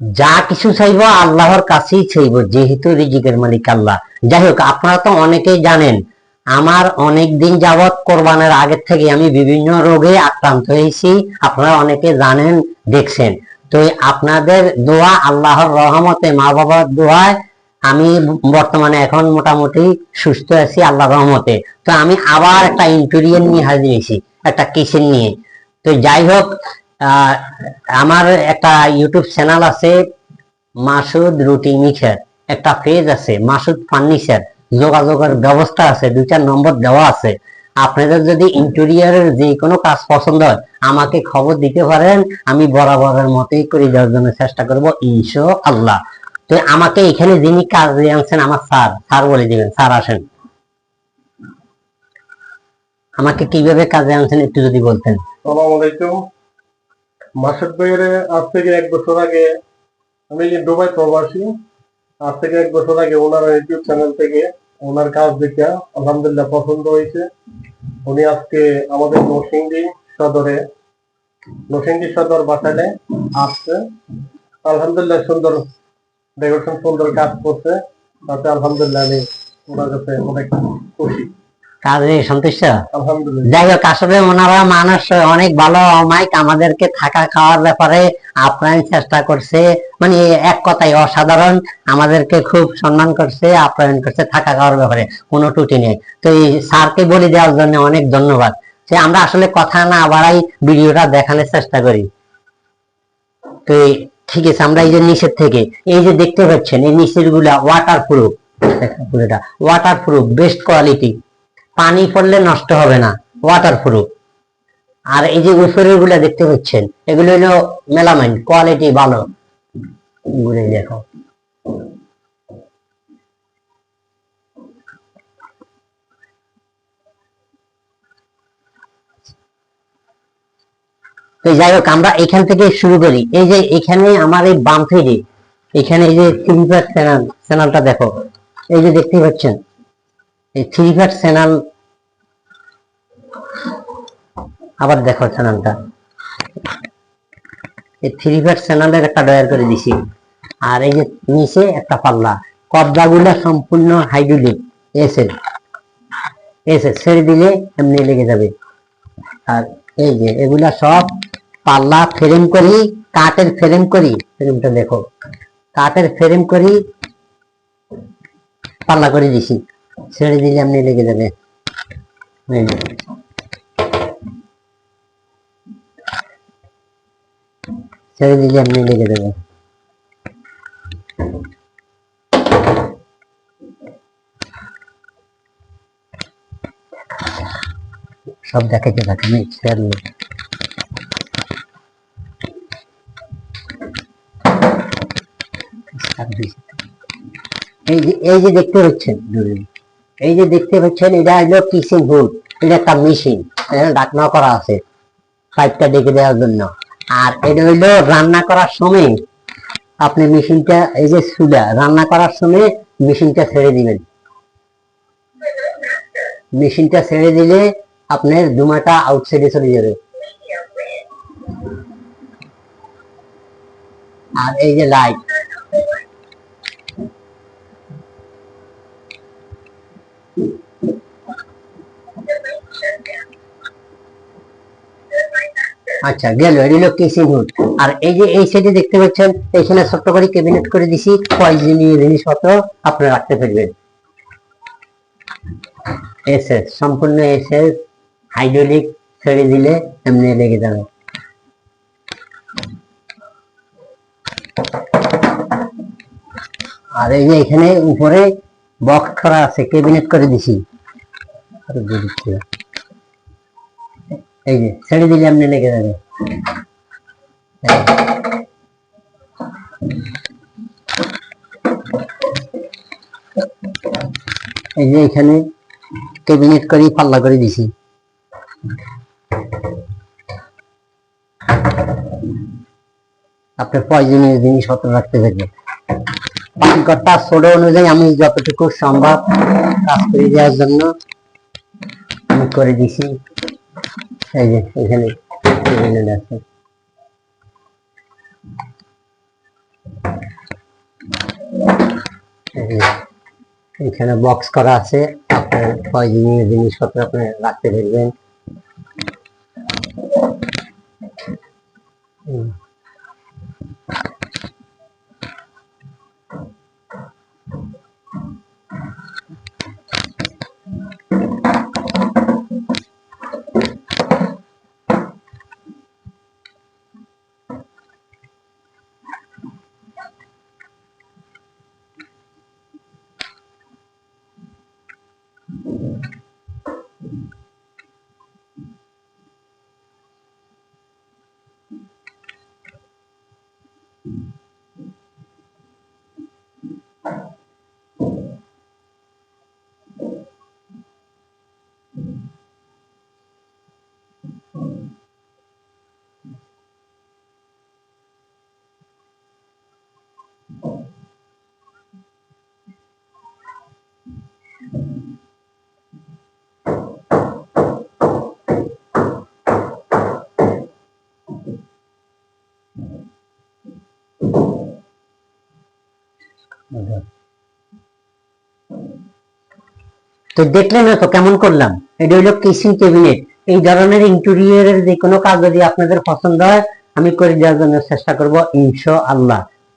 যা কিছু চাইব আল্লাহর কাছেই চাইব, যেহেতু রিজিকের মালিক আল্লাহ। যাই হোক আপনারা তো অনেকেই জানেন, আমার অনেক দিন যাবৎ কোরবানের আগের থেকে আমি বিভিন্ন রোগে আক্রান্ত হয়েছি, আপনারা অনেকে জানেন, দেখছেন। তো আপনাদের দোয়া, আল্লাহর রহমতে মা বাবার দোয়ায় আমি বর্তমানে এখন মোটামুটি সুস্থ আছি, আল্লাহর রহমতে। তো আমি আবার একটা ইন্টেরিয়ার নিয়ে হাজির হয়েছি, একটা কিচেন নিয়ে। তো যাই হোক আমার একটা ইউটিউব চ্যানেল আছে মাসুদ রুটি মিক্সার। একটা পেজ আছে, মাসুদ ফার্নিচার। যোগাযোগের ব্যবস্থা আছে, দুইটা নম্বর দেওয়া আছে। আপনাদের যদি ইন্টেরিয়ারের যে কোনো কাজ পছন্দ হয়, আমাকে খবর দিতে পারেন, আমি বরাবরের মতোই করে দেওয়ার জন্য চেষ্টা করব ইনশো আল্লাহ তো আমাকে এখানে যিনি কাজ দিয়ে আনছেন, আমার স্যার স্যার বলে দিবেন, স্যার আসেন। আমাকে কীভাবে কাজে আনছেন একটু যদি বলতেন। সালাম আলাইকুম। মাসুদ ভাইয়ের আজ থেকে এক বছর আগে আমি দুবাই প্রবাসী। আজ থেকে এক বছর আগে ওনার ইউটিউব চ্যানেল থেকে ওনার কাজ দেখে আলহামদুলিল্লাহ পছন্দ হয়েছে। উনি আজকে আমাদের নরসিংদী সদরে, নরসিংদী সদর বাসালে আসছে। আলহামদুলিল্লাহ সুন্দর ডেকোরেশন সুন্দর কাজ করছে। তাতে আলহামদুলিল্লাহ আমি ওনার কাছে অনেক খুশি। কাজে সন্তুষ্ট? যাই হোক আসলে ওনারা মানুষ অনেক ভালো মাইক আমাদেরকে থাকা খাওয়ার ব্যাপারে আপ্যায়ন চেষ্টা করছে। মানে এক কথায় অসাধারণ আমাদেরকে খুব সম্মান করছে আপ্যায়ন করছে থাকা খাওয়ার ব্যাপারে কোনো ত্রুটি নেই। তো এই স্যারকে বলে দেওয়ার জন্য অনেক ধন্যবাদ। যে আমরা আসলে কথা না বাড়াই ভিডিওটা দেখানোর চেষ্টা করি। তো ঠিক আছে আমরা এই যে নিচের থেকে এই যে দেখতে পাচ্ছেন এই নিচেরগুলা water proof water proof best quality পানি পড়লে নষ্ট হবে না ওয়াটার প্রুফ আর এই যে উপরেরগুলা দেখতে পাচ্ছেন, এগুলো হলো মেলামাইন কোয়ালিটি ভালো। দেখো। তো যাই হোক, আমরা এখান থেকে শুরু করি। এই যে এখানে আমার এই বাম সাইডে, এখানে এই যে থ্রি চ্যানেল চ্যানেলটা দেখো। এই যে দেখতে পাচ্ছেন, এই থ্রি চ্যানেল আবার দেখো চ্যানেলটা এই থ্রি পার্ট চ্যানেলের একটা ডয়ার করে দিছি। আর এই যে নিচে একটা পাল্লা। কবজাগুলো সম্পূর্ণ হাইড্রোলিক এসে এসে ছেড়ে দিলে এমনি লেগে যাবে। আর এই যে এগুলা সব পাল্লা ফ্রেম করি, কাঠের ফ্রেম করি। ফ্রেমটা দেখো। কাঠের ফ্রেম করি, পাল্লা করে দিছি। ছেড়ে দিলে এমনি লেগে যাবে এই যে। ছেড়ে দিলে এমনি লেগে যাবে সব দেখাইতে থাকে আমি ছেড়ে এই যে এই যে দেখতে পাচ্ছেন এই যে দেখতে পাচ্ছেন, এটা হলো কিচেন হুড এটা একটা মেশিন ডাকনা করা আছে পাইপটা ডেকে দেওয়ার জন্য। আর এটা হইল রান্না করার সময় আপনি মেশিনটা, এই যে সুদা রান্না করার সময় মেশিনটা ছেড়ে দিবেন। মেশিনটা ছেড়ে দিলে আপনার ধুমাটা আউটসাইডে চলে যাবে। আর এই যে লাইট আচ্ছা গেল কিচেন হুড আর এই যে এই সাইডে দেখতে পাচ্ছেন এখানে ছোট্ট করে ক্যাবিনেট করে দিছি প্রয়োজনীয় জিনিসপত্র আপনি রাখতে পারবেন। এসএস সম্পূর্ণ এসএস হাইড্রোলিক ছেড়ে দিলে এমনি লেগে যাবে। আর এই যে এখানে উপরে বক্স করা আছে ক্যাবিনেট করে দিছি। আরও। এই যে ছেড়ে দিলে এমনি লেগে যাবে এই যে এখানে ক্যাবিনেট করে পাল্লা করে দিছি। আপনার প্রয়োজনীয় জিনিসপত্র রাখতে পারবেন পানকটটা ছোট অনুযায়ী আমি যতটুকু সম্ভব কাজ করে দেওয়ার জন্য আমি করে দিছি। এই যে, এখানে গ্রেনেড আছে এখানে বক্স করা আছে, আপনার প্রয়োজনীয় জিনিসপত্র আপনি রাখতে পারবেন। তো দেখলেন তো কেমন করলাম? এটা হলো কিচিং ক্যাবিনেট এই ধরনের ইন্টেরিয়রের যে কোনো কাজ যদি আপনাদের পছন্দ হয়, আমি করে দেওয়ার জন্য চেষ্টা করব ইনশা আল্লাহ